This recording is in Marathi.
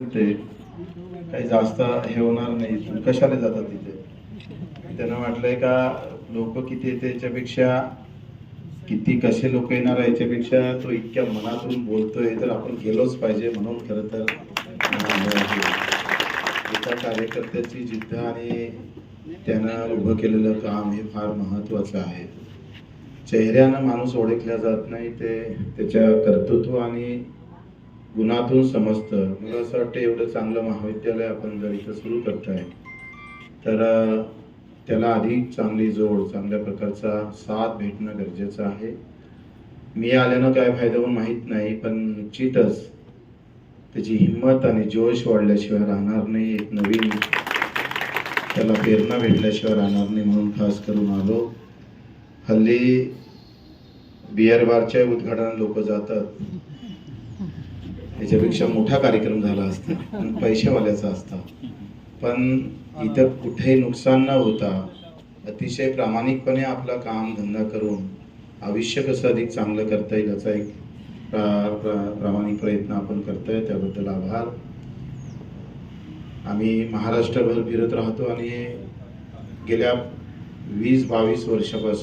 ते काही जास्त हे होणार नाही. कशाला जातात तिथे? त्यांना वाटलंय का लोक किती येते याच्यापेक्षा किती कसे लोक येणार आहे याच्यापेक्षा तो इतक्या मनातून बोलतोय तर आपण गेलोच पाहिजे म्हणून खरं तर एका कार्यकर्त्याची जिद्द आणि त्यानं उभं केलेलं काम हे फार महत्वाचं आहे. चेहऱ्यानं माणूस ओळखला जात नाही ते त्याच्या कर्तृत्व आणि गुणातून समजतं. मला असं वाटतं एवढं चांगलं महाविद्यालय आपण जर इथं सुरू करताय तर त्याला अधिक चांगली जोड चांगल्या प्रकारचा साथ भेटणं गरजेचं आहे. मी आल्यानं काय फायदा होऊन माहीत नाही पण निश्चितच त्याची हिंमत आणि जोश वाढल्याशिवाय राहणार नाही एक नवीन त्याला प्रेरणा भेटल्याशिवाय राहणार नाही म्हणून खास करून आलो. हल्ली बिअर बारच्या उद्घाटनात लोक जातात. त्याच्यापेक्षा मोठा कार्यक्रम झाला असता. पण पैशावाल्याचा असता. पण इतर कुठेही नुकसान न होता अतिशय प्रामाणिकपणे आपला काम धंदा करून आयुष्य कसं अधिक चांगलं करता येईल याचा एक प्रा- प्रा- प्रामाणिक प्रयत्न आपण करतोय. त्याबद्दल आभार. आम्ही महाराष्ट्रभर फिरत राहतो आणि गेल्या वीस बावीस वर्षापासून